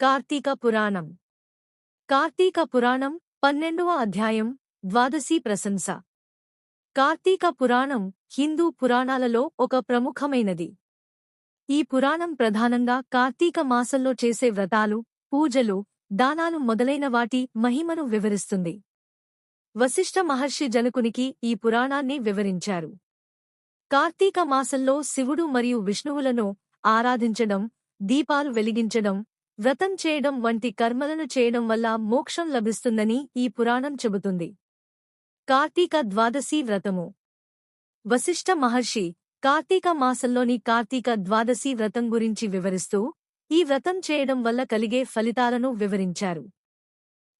కార్తీక పురాణం. కార్తీక పురాణం పన్నెండవ అధ్యాయం ద్వాదశి ప్రశంస. కార్తీక పురాణం హిందూ పురాణాలలో ఒక ప్రముఖమైనది. ఈ పురాణం ప్రధానంగా కార్తీక మాసంలో చేసే వ్రతాలు పూజలు దానాలు మొదలైన వాటి మహిమను వివరిస్తుంది. వశిష్ఠ మహర్షి జనకునికి ఈ పురాణాన్ని వివరించారు. కార్తీక మాసంలో శివుడు మరియు విష్ణువులను ఆరాధించడం దీపాలు వెలిగించడం వ్రతం చేయడం వంటి కర్మలను చేయడం వల్ల మోక్షం లభిస్తుందని ఈ పురాణం చెబుతుంది. కార్తీక ద్వాదశి వ్రతము. వశిష్ఠ మహర్షి కార్తీక మాసంలోని కార్తీక ద్వాదశి వ్రతం గురించి వివరిస్తూ ఈ వ్రతం చేయడం వల్ల కలిగే ఫలితాలను వివరించారు.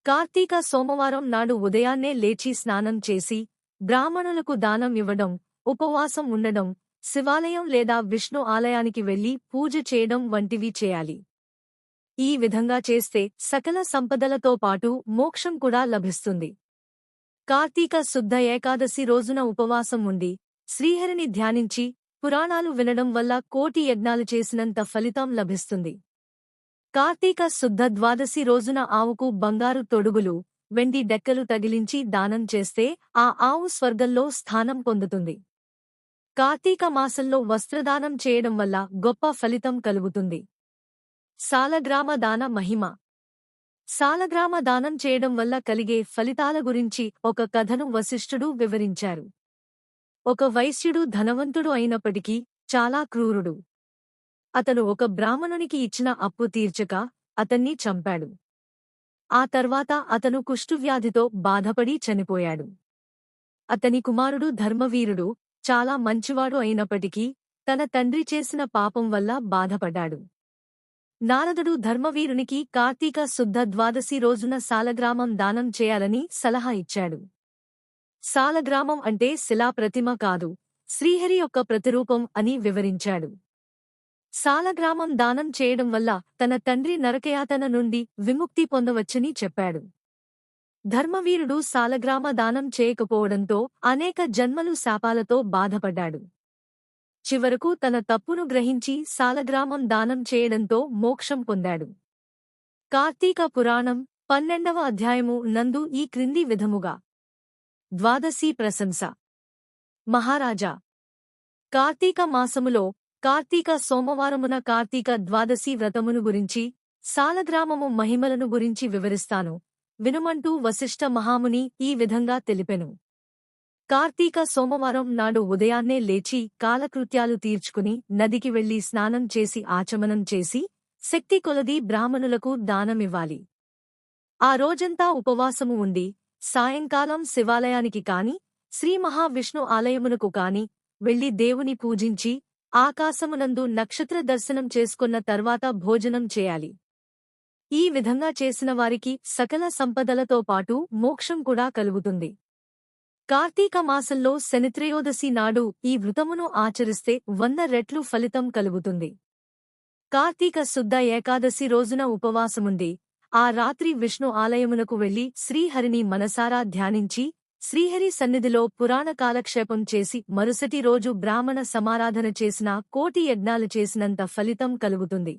కార్తీక సోమవారం నాడు ఉదయాన్నే లేచి స్నానం చేసి బ్రాహ్మణులకు దానం ఇవ్వడం ఉపవాసం ఉండడం శివాలయం లేదా విష్ణు ఆలయానికి వెళ్ళి పూజ చేయడం వంటివి చేయాలి. ఈ విధంగా చేస్తే సకల సంపదలతో పాటు మోక్షం కూడా లభిస్తుంది. కార్తీక శుద్ధ ఏకాదశి రోజున ఉపవాసం ఉండి శ్రీహరిని ధ్యానించి పురాణాలు వినడం వల్ల కోటి యజ్ఞాలు చేసినంత ఫలితం లభిస్తుంది. కార్తీక శుద్ధ ద్వాదశి రోజున ఆవుకు బంగారు తొడుగులు వెండి డెక్కలు తగిలించి దానం చేస్తే ఆ ఆవు స్వర్గంలో స్థానం పొందుతుంది. కార్తీక మాసంలో వస్త్రదానం చేయడం వల్ల గొప్ప ఫలితం కలుగుతుంది. సాలగ్రామ దాన మహిమ. సాలగ్రామ దానం చేయడం వల్ల కలిగే ఫలితాల గురించి ఒక కథను వశిష్ఠుడు వివరించారు. ఒక వైశ్యుడు ధనవంతుడు అయినప్పటికీ చాలా క్రూరుడు. అతను ఒక బ్రాహ్మణునికి ఇచ్చిన అప్పు తీర్చక అతన్ని చంపాడు. ఆ తర్వాత అతను కుష్ఠువ్యాధితో బాధపడి చనిపోయాడు. అతని కుమారుడు ధర్మవీరుడు చాలా మంచివాడు అయినప్పటికీ తన తండ్రి చేసిన పాపం వల్ల బాధపడ్డాడు. నారదుడు ధర్మవీరునికి కార్తీక శుద్ధ ద్వాదశి రోజున సాలగ్రామం దానం చేయాలని సలహా ఇచ్చాడు. సాలగ్రామం అంటే శిలాప్రతిమ కాదు శ్రీహరి యొక్క ప్రతిరూపం అని వివరించాడు. సాలగ్రామం దానం చేయడం వల్ల తన తండ్రి నరకయాతన నుండి విముక్తి పొందవచ్చని చెప్పాడు. ధర్మవీరుడు సాలగ్రామ దానం చేయకపోవడంతో అనేక జన్మలు శాపాలతో బాధపడ్డాడు. చివరకు తన తప్పును గ్రహించి సాలగ్రామం దానం చేయడంతో మోక్షం పొందాడు. కార్తీక పురాణం పన్నెండవ అధ్యాయము నందు ఈ క్రింది విధముగా. ద్వాదశీ ప్రశంస. మహారాజా! కార్తీక మాసములో కార్తీక సోమవారమున కార్తీక ద్వాదశి వ్రతమును గురించి సాలగ్రామము మహిమలను గురించి వివరిస్తాను. వినుమంటూ వశిష్ఠ మహాముని ఈ విధంగా తెలిపెను. కార్తీక సోమవారం నాడు ఉదయాన్నే లేచి కాలకృత్యాలు తీర్చుకుని నదికి వెళ్ళి స్నానం చేసి ఆచమనం చేసి శక్తి కొలది బ్రాహ్మణులకు దానమివ్వాలి. ఆ రోజంతా ఉపవాసము ఉండి సాయంకాలం శివాలయానికి కాని శ్రీ మహావిష్ణు ఆలయమునకు కాని వెళ్ళి దేవుని పూజించి ఆకాశమునందు నక్షత్ర దర్శనం చేసుకున్న తర్వాత భోజనం చేయాలి. ఈ విధంగా చేసిన వారికి సకల సంపదలతో పాటు మోక్షం కూడా కలుగుతుంది. కార్తీక మాసంలో శనిత్రయోదశి నాడు ఈ వృతమును ఆచరిస్తే వంద రెట్లు ఫలితం కలుగుతుంది. కార్తీక శుద్ధ ఏకాదశి రోజున ఉపవాసముంది. ఆ రాత్రి విష్ణు ఆలయమునకు వెళ్ళి శ్రీహరిని మనసారా ధ్యానించి శ్రీహరి సన్నిధిలో పురాణ కాలక్షేపం చేసి మరుసటి రోజు బ్రాహ్మణ సమారాధన చేసిన కోటి యజ్ఞాలు చేసినంత ఫలితం కలుగుతుంది.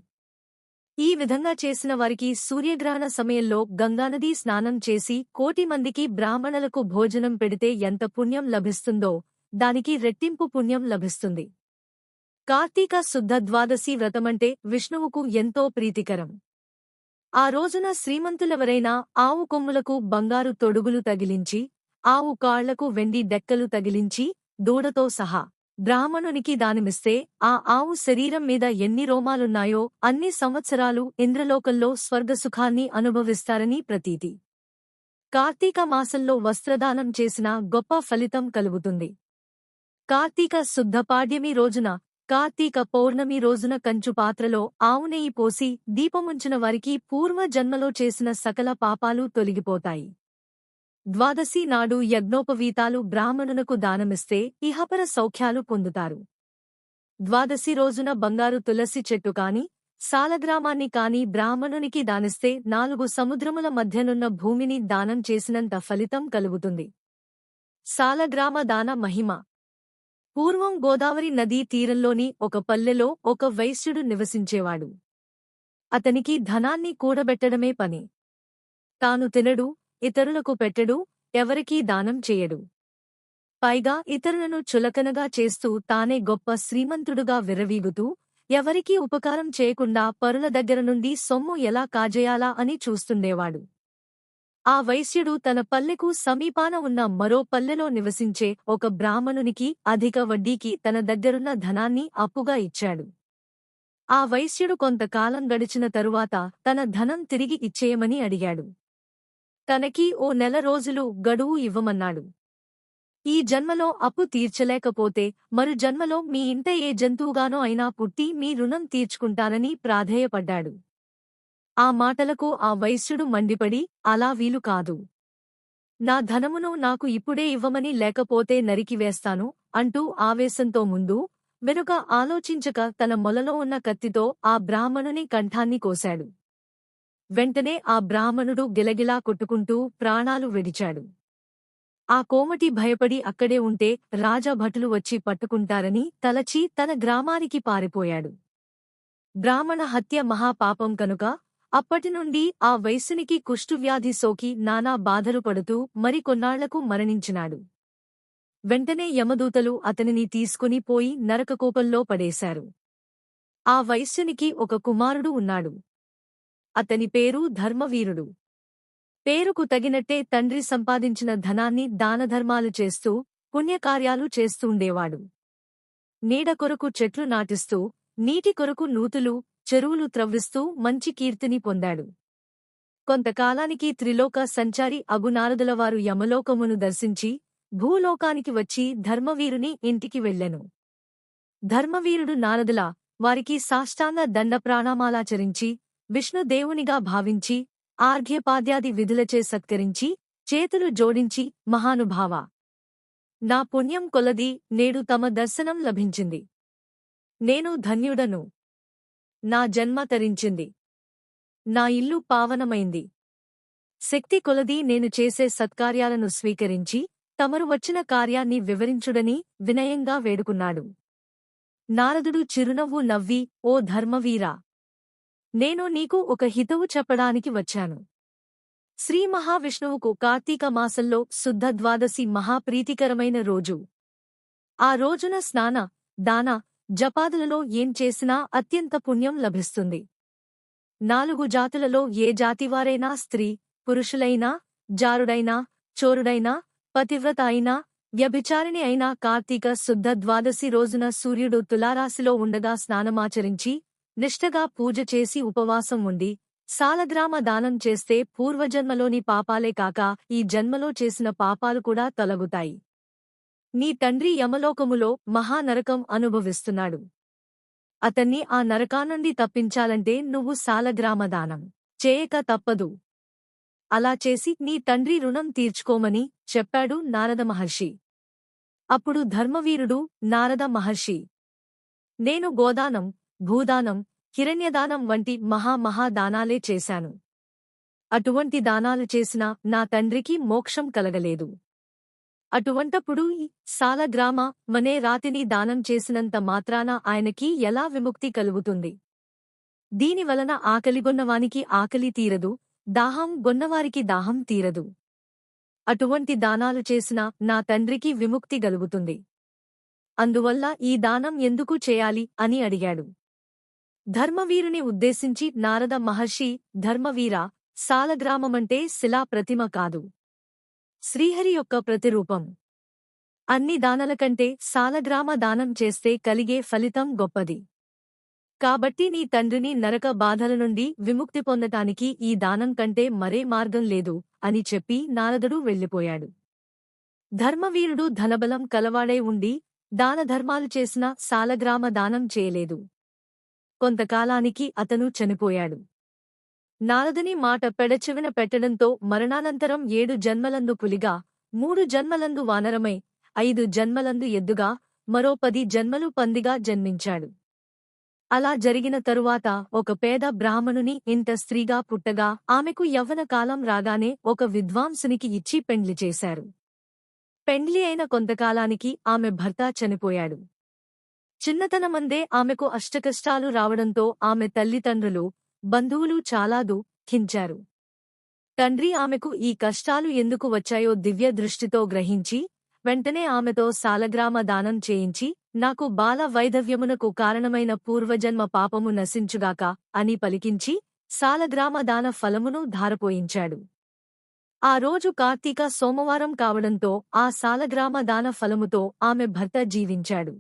ఈ విధంగా చేసిన వారికి సూర్యగ్రహణ సమయంలో గంగానదీ స్నానం చేసి కోటి మందికి బ్రాహ్మణులకు భోజనం పెడితే ఎంత పుణ్యం లభిస్తుందో దానికి రెట్టింపు పుణ్యం లభిస్తుంది. కార్తీక శుద్ధ ద్వాదశి వ్రతమంటే విష్ణువుకు ఎంతో ప్రీతికరం. ఆ రోజున శ్రీమంతులెవరైనా ఆవు కొమ్ములకు బంగారు తొడుగులు తగిలించి ఆవు కాళ్ళకు వెండి డెక్కలు తగిలించి దూడతో సహా బ్రాహ్మణునికి దానిమిస్తే ఆ ఆవు శరీరం మీద ఎన్ని రోమాలున్నాయో అన్ని సంవత్సరాలు ఇంద్రలోకంలో స్వర్గసుఖాన్ని అనుభవిస్తారని ప్రతీతి. కార్తీక మాసంలో వస్త్రదానం చేసిన గొప్ప ఫలితం కలుగుతుంది. కార్తీక శుద్ధ పాడ్యమి రోజున కార్తీక పౌర్ణమి రోజున కంచు పాత్రలో ఆవునెయ్యి పోసి దీపముంచిన వారికి పూర్వ జన్మలో చేసిన సకల పాపాలు తొలగిపోతాయి. ద్వాదశి నాడు యజ్ఞోపవీతాలు బ్రాహ్మణునకు దానమిస్తే ఇహపర సౌఖ్యాలు పొందుతారు. ద్వాదశి రోజున బంగారు తులసి చెట్టు కాని సాలగ్రామాన్ని కాని బ్రాహ్మణునికి దానిస్తే నాలుగు సముద్రముల మధ్యనున్న భూమిని దానం చేసినంత ఫలితం కలుగుతుంది. సాలగ్రామ దాన మహిమ. పూర్వం గోదావరి నదీ తీరంలోని ఒక పల్లెలో ఒక వైశ్యుడు నివసించేవాడు. అతనికి ధనాన్ని కూడబెట్టడమే పని. తాను తినడు ఇతరులకు పెట్టడు ఎవరికీ దానం చేయడు. పైగా ఇతరులను చులకనగా చేస్తూ తానే గొప్ప శ్రీమంతుడుగా విరవీగుతూ ఎవరికీ ఉపకారం చేయకుండా పరుల దగ్గర నుండి సొమ్ము ఎలా కాజేయాలా అని చూస్తుండేవాడు. ఆ వైశ్యుడు తన పల్లెకు సమీపాన ఉన్న మరో పల్లెలో నివసించే ఒక బ్రాహ్మణునికి అధిక వడ్డీకి తన దగ్గరున్న ధనాన్ని అప్పుగా ఇచ్చాడు. ఆ వైశ్యుడు కొంతకాలం గడిచిన తరువాత తన ధనం తిరిగి ఇచ్చేయమని అడిగాడు. తనకి ఓ నెల రోజులు గడువు ఇవ్వమన్నాడు. ఈ జన్మలో అప్పు తీర్చలేకపోతే మరు జన్మలో మీ ఇంట ఏ జంతువుగానో అయినా పుట్టి మీ రుణం తీర్చుకుంటానని ప్రాధేయపడ్డాడు. ఆ మాటలకు ఆ వైశ్యుడు మండిపడి అలా వీలు కాదు. నా ధనమును నాకు ఇప్పుడే ఇవ్వమని లేకపోతే నరికివేస్తాను అంటూ ఆవేశంతో ముందు వెనుక ఆలోచించక తన మొలలో ఉన్న కత్తితో ఆ బ్రాహ్మణుని కంఠాన్ని కోశాడు. వెంటనే ఆ బ్రాహ్మణుడు గిలగిలా కొట్టుకుంటూ ప్రాణాలు విడిచాడు. ఆ కోమటి భయపడి అక్కడే ఉంటే రాజభటులు వచ్చి పట్టుకుంటారని తలచి తన గ్రామానికి పారిపోయాడు. బ్రాహ్మణ హత్య మహాపాపం కనుక అప్పటినుండి ఆ వయస్సునికి కుష్ఠువ్యాధి సోకి నానా బాధలు పడుతూ మరికొన్నాళ్ళకు మరణించినాడు. వెంటనే యమదూతలు అతనిని తీసుకుని పోయి నరకకోపంలో పడేశారు. ఆ వైశ్యునికి ఒక కుమారుడు ఉన్నాడు. అతని పేరు ధర్మవీరుడు. పేరుకు తగినట్టే తండ్రి సంపాదించిన ధనాన్ని దానధర్మాలు చేస్తూ పుణ్యకార్యాలు చేస్తూండేవాడు నీడ కొరకు చెట్లు నాటిస్తూ నీటి కొరకు నూతులు చెరువులు త్రవ్విస్తూ మంచి కీర్తిని పొందాడు. కొంతకాలానికి త్రిలోక సంచారి అగునారదులవారు యమలోకమును దర్శించి భూలోకానికి వచ్చి ధర్మవీరుని ఇంటికి వెళ్ళెను ధర్మవీరుడు నారదుల వారికి సాష్టాంగ దండ ప్రాణామాలాచరించి విష్ణుదేవునిగా భావించి ఆర్ఘ్యపాద్యాది విధులచే సత్కరించి చేతులు జోడించి మహానుభావ. నా పుణ్యం కొలది నేడు తమ దర్శనం లభించింది. నేను ధన్యుడను. నా జన్మ తరించింది. నా ఇల్లు పావనమైంది. శక్తి కొలది నేను చేసే సత్కార్యాలను స్వీకరించి తమరు వచ్చిన కార్యాన్ని వివరించుడని వినయంగా వేడుకున్నాడు. నారదుడు చిరునవ్వు నవ్వి ఓ ధర్మవీరా! నేను నీకు ఒక హితవు చెప్పడానికి వచ్చాను. శ్రీ మహావిష్ణువుకు కార్తీక మాసంలో శుద్ధ ద్వాదశి మహాప్రీతికరమైన రోజు. ఆ రోజున స్నాన దాన జపాదులలో ఏం చేసినా అత్యంత పుణ్యం లభిస్తుంది. నాలుగు జాతులలో ఏ జాతివారైనా స్త్రీ పురుషులైనా జారుడైనా చోరుడైనా పతివ్రత అయినా వ్యభిచారిణి అయినా కార్తీక శుద్ధ ద్వాదశి రోజున సూర్యుడు తులారాశిలో ఉండగా స్నానమాచరించి నిష్టగా పూజ చేసి ఉపవాసం ఉండి సాలగ్రామ దానం చేస్తే పూర్వజన్మలోని పాపాలే కాక ఈ జన్మలో చేసిన పాపాలు కూడా తొలగుతాయి. నీ తండ్రి యమలోకములో మహానరకం అనుభవిస్తున్నాడు. అతన్ని ఆ నరకానుండి తప్పించాలంటే నువ్వు సాలగ్రామ దానం చేయక తప్పదు. అలా చేసి నీ తండ్రి రుణం తీర్చుకోమని చెప్పాడు నారద మహర్షి. అప్పుడు ధర్మవీరుడు నారద మహర్షి నేను గోదానం భూదానం హిరణ్యదానం వంటి మహామహాదానాలే చేశాను. అటువంటి దానాలు చేసిన నా తండ్రికి మోక్షం కలగలేదు. అటువంటప్పుడు ఈ సాలగ్రామ మనే రాతిని దానం చేసినంత మాత్రాన ఆయనకి ఎలా విముక్తి కలుగుతుంది? దీనివలన ఆకలిగొన్నవానికి ఆకలి తీరదు దాహం గొన్నవారికి దాహం తీరదు. అటువంటి దానాలు చేసిన నా తండ్రికి విముక్తి గలుగుతుంది అందువల్ల ఈ దానం ఎందుకు చేయాలి అని అడిగాడు. ధర్మవీరుని ఉద్దేశించి నారద మహర్షి ధర్మవీర సాలగ్రామమంటే శిలా ప్రతిమ కాదు. శ్రీహరి యొక్క ప్రతిరూపం. అన్ని దానాల కంటే సాలగ్రామ దానం చేస్తే కలిగే ఫలితం గొప్పది. కాబట్టి నీ తండ్రిని నరక బాధల నుండి విముక్తి పొందటానికి ఈ దానం కంటే మరే మార్గం లేదు అని చెప్పి నారదుడు వెళ్ళిపోయాడు. ధర్మవీరుడు ధనబలం కలవాడై ఉండి దానధర్మాలు చేసిన సాలగ్రామ దానం చేయలేదు. కొంతకాలానికి అతను చనిపోయాడు. నారదుని మాట పెడచెవిన పెట్టడంతో మరణానంతరం ఏడు జన్మలందు పులిగా మూడు జన్మలందు వానరమై ఐదు జన్మలందు ఎద్దుగా మరో పది జన్మలు పందిగా జన్మించాడు. అలా జరిగిన తరువాత ఒక పేద బ్రాహ్మణుని ఇంత స్త్రీగా పుట్టగా ఆమెకు యవ్వన కాలం రాగానే ఒక విద్వాంసునికి ఇచ్చి పెండ్లి చేశారు. పెండ్లి అయిన కొంతకాలానికి ఆమె భర్త చనిపోయాడు. చిన్నతనమందే ఆమెకు అష్టకష్టాలు రావడంతో ఆమె తల్లిదండ్రులు బంధువులు చాలా దుఃఖించారు. తండ్రి ఆమెకు ఈ కష్టాలు ఎందుకు వచ్చాయో దివ్య దృష్టితో గ్రహించి వెంటనే ఆమెతో సాలగ్రామ దానం చేయించి నాకు బాల వైధవ్యమునకు కారణమైన పూర్వజన్మ పాపము నశించుగాక అని పలికించి సాలగ్రామ దాన ఫలమును ధారపోయించాడు. ఆ రోజు కార్తీక సోమవారం కావడంతో ఆ సాలగ్రామ దాన ఫలముతో ఆమె భర్త జీవించాడు.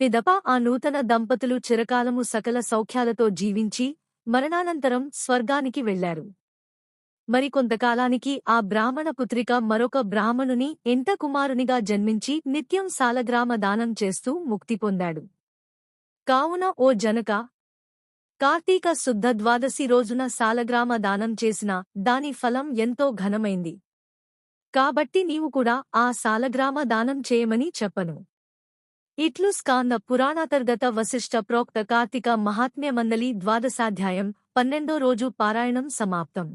పిదప ఆ నూతన దంపతులు చిరకాలము సకల సౌఖ్యాలతో జీవించి మరణానంతరం స్వర్గానికి వెళ్ళారు మరికొంతకాలానికి ఆ బ్రాహ్మణ పుత్రిక మరొక బ్రాహ్మణుని ఎంట కుమారునిగా జన్మించి నిత్యం సాలగ్రామ దానం చేస్తూ ముక్తి పొందాడు. కావున ఓ జనక కార్తీక శుద్ధ ద్వాదశి రోజున సాలగ్రామ దానం చేసిన దాని ఫలం ఎంతో ఘనమైంది. కాబట్టి నీవు కూడా ఆ సాలగ్రామ దానం చేయమని చెప్పను. ఇట్లు స్కాంద పురాణాంతర్గత వశిష్ట ప్రోక్త కార్తీక మహాత్మ్యమందలి ద్వాదశాధ్యాయం పన్నెండో రోజు పారాయణం సమాప్తం